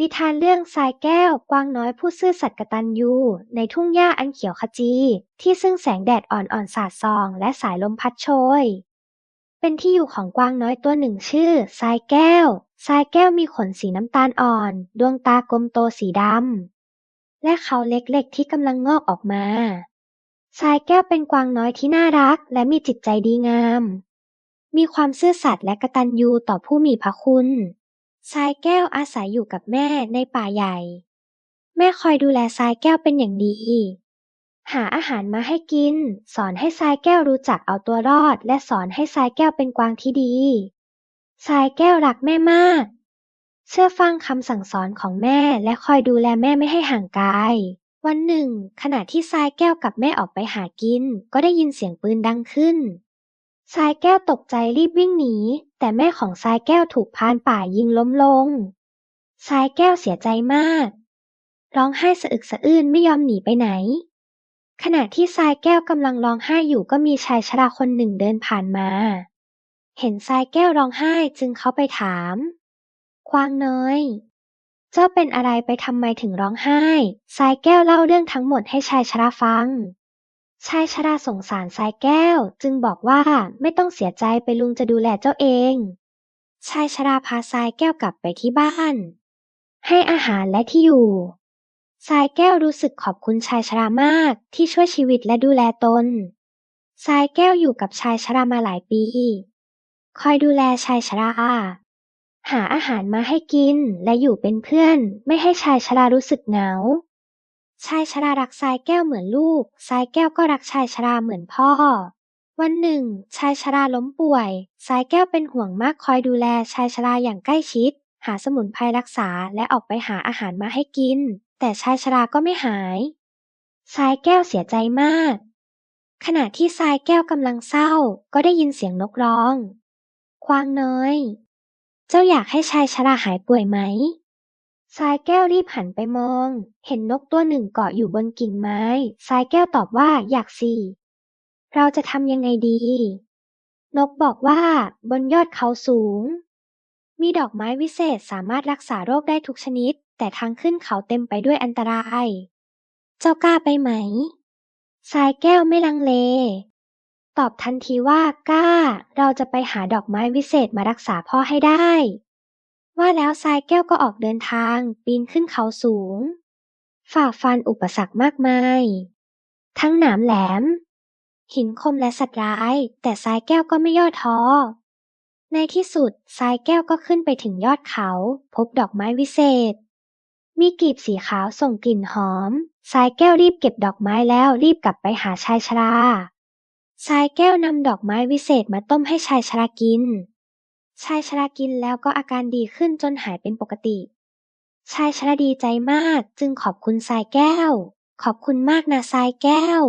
นิทานเรื่องทรายแก้ว กวางน้อยผู้ซื่อสัตย์กตัญญู ในทุ่งหญ้าอันเขียวขจี ที่ซึ่งแสงแดดอ่อนๆสาดส่อง และสายลมพัดโชย เป็นที่อยู่ของกวางน้อยตัวหนึ่งชื่อทรายแก้วทรายแก้วมีขนสีน้ำตาลอ่อน ดวงตากลมโตสีดำ และเขาเล็กๆที่กำลังงอกออกมาทรายแก้วเป็นกวางน้อยที่น่ารัก และมีจิตใจดีงาม มีความซื่อสัตย์และกตัญญูต่อผู้มีพระคุณ ทรายแก้วอาศัยอยู่กับแม่ในป่าใหญ่ แม่คอยดูแลทรายแก้วเป็นอย่างดี หาอาหารมาให้กิน สอนให้ทรายแก้วรู้จักเอาตัวรอด และสอนให้ทรายแก้วเป็นกวางที่ดีทรายแก้วรักแม่มาก เชื่อฟังคำสั่งสอนของแม่และคอยดูแลแม่ไม่ให้ห่างไกายวันหนึ่ง ขณะที่ทรายแก้วกับแม่ออกไปหากิน ก็ได้ยินเสียงปืนดังขึ้น ทรายแก้วตกใจรีบวิ่งหนี แต่แม่ของทรายแก้วถูกพรานป่ายิงล้มลง ทรายแก้วเสียใจมาก ร้องไห้สะอึกสะอื้นไม่ยอมหนีไปไหน ขณะที่ทรายแก้วกำลังร้องไห้อยู่ก็มีชายชราคนหนึ่งเดินผ่านมา เห็นทรายแก้วร้องไห้จึงเข้าไปถามควางน้อย เจ้าเป็นอะไรไปทำไมถึงร้องไห้ทรายแก้วเล่าเรื่องทั้งหมดให้ชายชราฟัง ชายชราสงสารทรายแก้ว จึงบอกว่าไม่ต้องเสียใจไปลุงจะดูแลเจ้าเอง ชายชราพาทรายแก้วกลับไปที่บ้าน ให้อาหารและที่อยู่ทรายแก้วรู้สึกขอบคุณชายชรามากที่ช่วยชีวิตและดูแลตนทรายแก้วอยู่กับชายชรามาหลายปี คอยดูแลชายชราหาอาหารมาให้กินและอยู่เป็นเพื่อน ไม่ให้ชายชรารู้สึกเหงา ชายชรารักทรายแก้วเหมือนลูกทรายแก้วก็รักชายชราเหมือนพ่อ วันหนึ่ง ชายชราล้มป่วยทรายแก้วเป็นห่วงมากคอยดูแลชายชราอย่างใกล้ชิด หาสมุนไพรรักษาและออกไปหาอาหารมาให้กิน แต่ชายชราก็ไม่หายทรายแก้วเสียใจมาก ขณะที่ทรายแก้วกำลังเศร้า ก็ได้ยินเสียงนกร้อง ควางน้อย เจ้าอยากให้ชายชราหายป่วยไหม ทรายแก้วรีบหันไปมอง เห็นนกตัวหนึ่งเกาะอยู่บนกิ่งไม้ทรายแก้วตอบว่าอยากสิเราจะทำยังไงดี นกบอกว่า บนยอดเขาสูง มีดอกไม้วิเศษสามารถรักษาโรคได้ทุกชนิด แต่ทางขึ้นเขาเต็มไปด้วยอันตราย เจ้ากล้าไปไหมทรายแก้วไม่ลังเล ตอบทันทีว่ากล้า เราจะไปหาดอกไม้วิเศษมารักษาพ่อให้ได้ ว่าแล้วทรายแก้วก็ออกเดินทางปีนขึ้นเขาสูง ฝ่าฟันอุปสรรคมากมาย ทั้งหนามแหลม หินคมและสัตว์ร้าย แต่ทรายแก้วก็ไม่ย่อท้อ ในที่สุดทรายแก้วก็ขึ้นไปถึงยอดเขา พบดอกไม้วิเศษ มีกลีบสีขาวส่งกลิ่นหอมทรายแก้วรีบเก็บดอกไม้แล้วรีบกลับไปหาชายชราทรายแก้วนำดอกไม้วิเศษมาต้มให้ชายชรากิน ชายชรากินแล้วก็อาการดีขึ้นจนหายเป็นปกติ ชายชราดีใจมากจึงขอบคุณทรายแก้ว ขอบคุณมากนะทรายแก้ว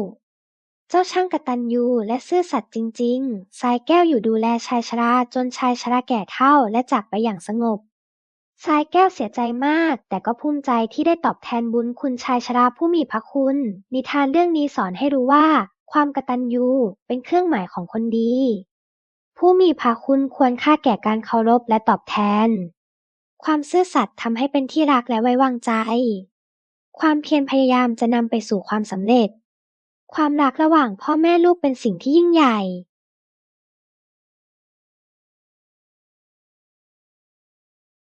เจ้าช่างกตัญญูและซื่อสัตย์จริงๆทรายแก้วอยู่ดูแลชายชราจนชายชราแก่เฒ่าและจากไปอย่างสงบทรายแก้วเสียใจมาก แต่ก็ภูมิใจที่ได้ตอบแทนบุญคุณชายชราผู้มีพระคุณ นิทานเรื่องนี้สอนให้รู้ว่า ความกตัญญูเป็นเครื่องหมายของคนดี ผู้มีพระคุณควรค่าแก่การเคารพและตอบแทน ความซื่อสัตย์ทำให้เป็นที่รักและไว้วางใจ ความเพียรพยายามจะนำไปสู่ความสำเร็จ ความรักระหว่างพ่อแม่ลูกเป็นสิ่งที่ยิ่งใหญ่